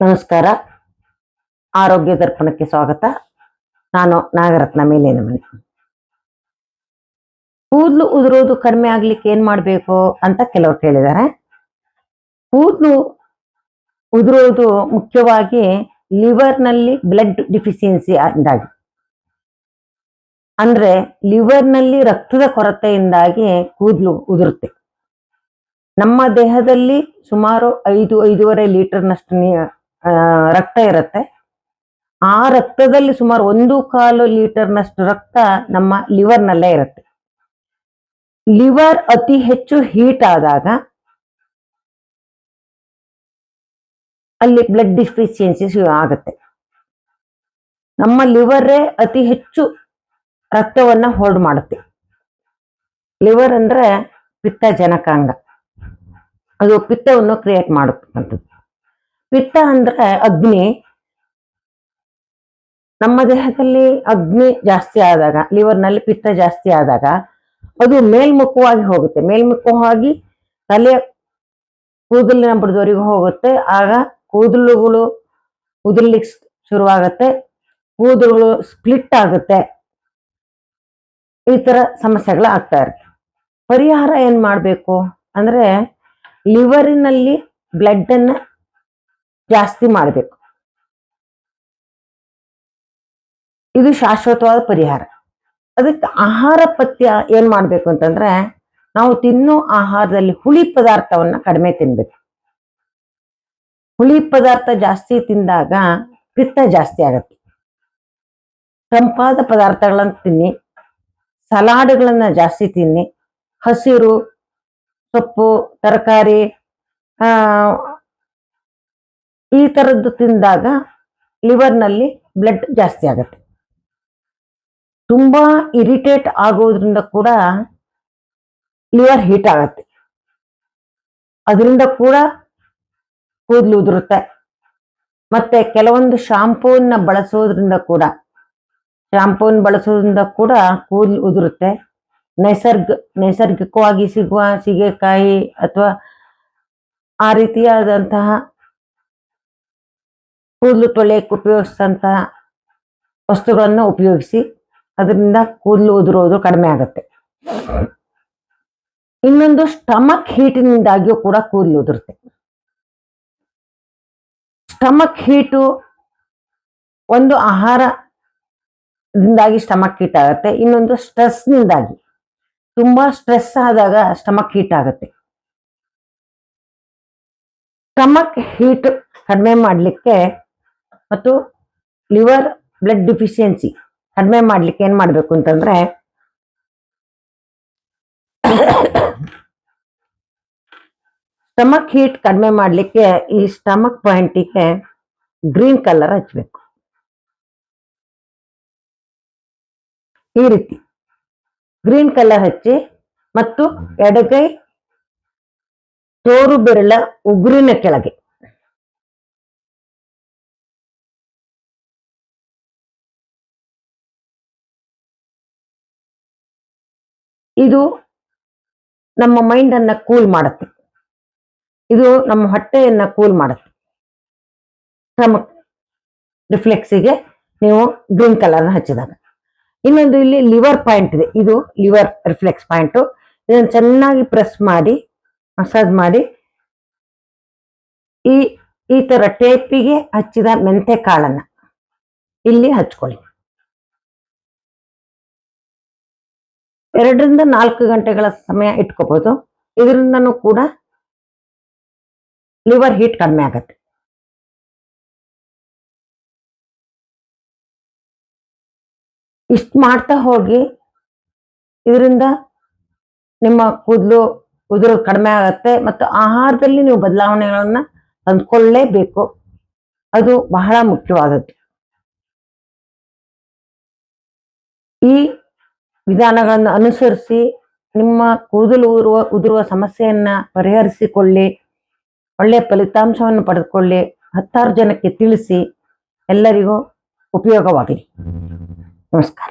ನಮಸ್ಕಾರ. ಆರೋಗ್ಯ ದರ್ಪಣಕ್ಕೆ ಸ್ವಾಗತ. ನಾನು ನಾಗರತ್ನ ಮೇಲಿನ ಮನೆ ಕೂದಲು ಉದುರೋದು ಕಡಿಮೆ ಆಗ್ಲಿಕ್ಕೆ ಏನ್ ಮಾಡಬೇಕು ಅಂತ ಕೆಲವರು ಕೇಳಿದ್ದಾರೆ. ಕೂದಲು ಉದುರೋದು ಮುಖ್ಯವಾಗಿ ಲಿವರ್ನಲ್ಲಿ ನಲ್ಲಿ ಬ್ಲಡ್ ಡಿಫಿಷಿಯನ್ಸಿ ಇಂದಾಗಿ ಅಂದ್ರೆ ಲಿವರ್ನಲ್ಲಿ ನಲ್ಲಿ ರಕ್ತದ ಕೊರತೆಯಿಂದಾಗಿ ಕೂದಲು ಉದುರುತ್ತೆ. ನಮ್ಮ ದೇಹದಲ್ಲಿ ಸುಮಾರು ಐದು, ಐದೂವರೆ ಲೀಟರ್ನಷ್ಟು ನೀ ರಕ್ತ ಇರುತ್ತೆ. ಆ ರಕ್ತದಲ್ಲಿ ಸುಮಾರು ಒಂದು ಕಾಲು ಲೀಟರ್ನಷ್ಟು ರಕ್ತ ನಮ್ಮ ಲಿವರ್ನಲ್ಲೇ ಇರುತ್ತೆ. ಲಿವರ್ ಅತಿ ಹೆಚ್ಚು ಹೀಟ್ ಆದಾಗ ಅಲ್ಲಿ ಬ್ಲಡ್ ಡಿಫಿಷಿಯನ್ಸಿ ಆಗುತ್ತೆ. ನಮ್ಮ ಲಿವರೇ ಅತಿ ಹೆಚ್ಚು ರಕ್ತವನ್ನ ಹೋಲ್ಡ್ ಮಾಡುತ್ತೆ. ಲಿವರ್ ಅಂದ್ರೆ ಪಿತ್ತ ಜನಕಾಂಗ ಅದು ಪಿತ್ತವನ್ನು ಕ್ರಿಯೇಟ್ ಮಾಡತಕ್ಕಂಥದ್ದು ಪಿತ್ತ ಅಂದ್ರೆ ಅಗ್ನಿ. ನಮ್ಮ ದೇಹದಲ್ಲಿ ಅಗ್ನಿ ಜಾಸ್ತಿ ಆದಾಗ ಲಿವರ್ನಲ್ಲಿ ಪಿತ್ತ ಜಾಸ್ತಿ ಆದಾಗ ಅದು ಮೇಲ್ಮುಖವಾಗಿ ಹೋಗುತ್ತೆ. ಮೇಲ್ಮುಖವಾಗಿ ತಲೆ ಕೂದಲಿನ ಬುಡದವರೆಗೂ ಹೋಗುತ್ತೆ. ಆಗ ಕೂದಲುಗಳು ಉದುರ್ಲಿಕ್ಕೆ ಶುರುವಾಗುತ್ತೆ. ಕೂದಲುಗಳು ಸ್ಪ್ಲಿಟ್ ಆಗುತ್ತೆ. ಈ ಥರ ಸಮಸ್ಯೆಗಳು ಆಗ್ತಾ ಇರುತ್ತೆ. ಪರಿಹಾರ ಏನ್ ಮಾಡಬೇಕು? ಅಂದ್ರೆ ಲಿವರಿನಲ್ಲಿ ಬ್ಲಡ್ ಅನ್ನ ಜಾಸ್ತಿ ಮಾಡಬೇಕು. ಇದು ಶಾಶ್ವತವಾದ ಪರಿಹಾರ. ಅದಕ್ಕೆ ಆಹಾರ ಪಥ್ಯ ಏನ್ ಮಾಡ್ಬೇಕು ಅಂತಂದ್ರೆ ನಾವು ತಿನ್ನೋ ಆಹಾರದಲ್ಲಿ ಹುಳಿ ಪದಾರ್ಥವನ್ನ ಕಡಿಮೆ ತಿನ್ಬೇಕು. ಹುಳಿ ಪದಾರ್ಥ ಜಾಸ್ತಿ ತಿಂದಾಗ ಪಿತ್ತ ಜಾಸ್ತಿ ಆಗತ್ತೆ. ತಂಪಾದ ಪದಾರ್ಥಗಳನ್ನ ತಿನ್ನಿ, ಸಲಾಡ್ಗಳನ್ನ ಜಾಸ್ತಿ ತಿನ್ನಿ, ಹಸಿರು ಸೊಪ್ಪು, ತರಕಾರಿ ಈ ಥರದ್ದು ತಿಂದಾಗ ಲಿವರ್ನಲ್ಲಿ ಬ್ಲಡ್ ಜಾಸ್ತಿ ಆಗುತ್ತೆ. ತುಂಬ ಇರಿಟೇಟ್ ಆಗೋದ್ರಿಂದ ಕೂಡ ಲಿವರ್ ಹೀಟ್ ಆಗತ್ತೆ. ಅದರಿಂದ ಕೂಡ ಕೂದಲು ಉದುರುತ್ತೆ. ಮತ್ತೆ ಕೆಲವೊಂದು ಶಾಂಪೂನ ಬಳಸೋದ್ರಿಂದ ಕೂಡ ಶಾಂಪೂನ ಬಳಸೋದ್ರಿಂದ ಕೂಡ ಕೂದಲು ಉದುರುತ್ತೆ. ನೈಸರ್ಗ, ನೈಸರ್ಗಿಕವಾಗಿ ಸಿಗುವ ಸೀಗೆಕಾಯಿ ಅಥವಾ ಆ ರೀತಿಯಾದಂತಹ ಕೂದಲು ತೊಳೆಯಕ್ಕೆ ಉಪಯೋಗಿಸಿದಂತಹ ವಸ್ತುಗಳನ್ನು ಉಪಯೋಗಿಸಿ ಅದರಿಂದ ಕೂದಲು ಉದುರೋದು ಕಡಿಮೆ ಆಗುತ್ತೆ. ಇನ್ನೊಂದು ಸ್ಟಮಕ್ ಹೀಟಿನಿಂದಾಗಿಯೂ ಕೂಡ ಕೂದಲು ಉದುರುತ್ತೆ. ಸ್ಟಮಕ್ ಹೀಟು ಒಂದು ಆಹಾರದಿಂದಾಗಿ ಸ್ಟಮಕ್ ಹೀಟ್ ಆಗುತ್ತೆ, ಇನ್ನೊಂದು ಸ್ಟ್ರೆಸ್ನಿಂದಾಗಿ. ತುಂಬಾ ಸ್ಟ್ರೆಸ್ ಆದಾಗ ಸ್ಟಮಕ್ ಹೀಟ್ ಆಗುತ್ತೆ. ಸ್ಟಮಕ್ ಹೀಟ್ ಕಡಿಮೆ ಮಾಡಲಿಕ್ಕೆ ಮತ್ತು ಲಿವರ್ ಬ್ಲಡ್ ಡಿಫಿಷಿಯನ್ಸಿ ಕಡಿಮೆ ಮಾಡಲಿಕ್ಕೆ ಏನು ಮಾಡಬೇಕು ಅಂತಂದರೆ ಸ್ಟಮಕ್ ಹೀಟ್ ಕಡಿಮೆ ಮಾಡಲಿಕ್ಕೆ ಈ ಸ್ಟಮಕ್ ಪಾಯಿಂಟಿಗೆ ಗ್ರೀನ್ ಕಲರ್ ಹಚ್ಬೇಕು. ಈ ರೀತಿ. ಗ್ರೀನ್ ಕಲರ್ ಹಚ್ಚಿ ಮತ್ತು ಎಡಗೈ ತೋರು ಬೆರಳ ಉಗುರಿನ ಕೆಳಗೆ. ಇದು ನಮ್ಮ ಮೈಂಡ್ ಅನ್ನ ಕೂಲ್ ಮಾಡುತ್ತೆ. ಇದು ನಮ್ಮ ಹೊಟ್ಟೆಯನ್ನ ಕೂಲ್ ಮಾಡುತ್ತೆ. ಸ್ಟಮಕ್ ರಿಫ್ಲೆಕ್ಸಿಗೆ ನೀವು ಗ್ರೀನ್ ಕಲರ್ ಹಚ್ಚಿದಾಗ. ಇನ್ನೊಂದು ಇಲ್ಲಿ ಲಿವರ್ ಪಾಯಿಂಟ್ ಇದೆ. ಇದು ಲಿವರ್ ರಿಫ್ಲೆಕ್ಸ್ ಪಾಯಿಂಟ್ ಇದನ್ನು ಚೆನ್ನಾಗಿ ಪ್ರೆಸ್ ಮಾಡಿ ಮಸಾಜ್ ಮಾಡಿ. ಈ ಈ ತರ ಟೇಪಿಗೆ ಹಚ್ಚಿದ ಮೆಂತೆ ಕಾಳನ್ನ ಇಲ್ಲಿ ಹಚ್ಕೊಳ್ಳಿ. ಎರಡರಿಂದ ನಾಲ್ಕು ಗಂಟೆಗಳ ಸಮಯ ಇಟ್ಕೋಬಹುದು ಇದರಿಂದನೂ ಕೂಡ ಲಿವರ್ ಹೀಟ್ ಕಡಿಮೆ ಆಗತ್ತೆ. ಇಷ್ಟು ಮಾಡ್ತಾ ಹೋಗಿ ಇದರಿಂದ ನಿಮ್ಮ ಕೂದಲು, ಉದುರು ಕಡಿಮೆ ಆಗತ್ತೆ ಮತ್ತು ಆಹಾರದಲ್ಲಿ ನೀವು ಬದಲಾವಣೆಗಳನ್ನ ತಂದ್ಕೊಳ್ಳೇಬೇಕು. ಅದು ಬಹಳ ಮುಖ್ಯವಾದದ್ದು. ಈ ವಿಧಾನಗಳನ್ನು ಅನುಸರಿಸಿ ನಿಮ್ಮ ಕೂದಲು ಉರುವ, ಉದುರುವ ಸಮಸ್ಯೆಯನ್ನ ಪರಿಹರಿಸಿಕೊಳ್ಳಿ ಒಳ್ಳೆಯ ಫಲಿತಾಂಶವನ್ನು ಪಡೆದುಕೊಳ್ಳಿ, ಹತ್ತಾರು ಜನಕ್ಕೆ ತಿಳಿಸಿ, ಎಲ್ಲರಿಗೂ ಉಪಯೋಗವಾಗಲಿ. ನಮಸ್ಕಾರ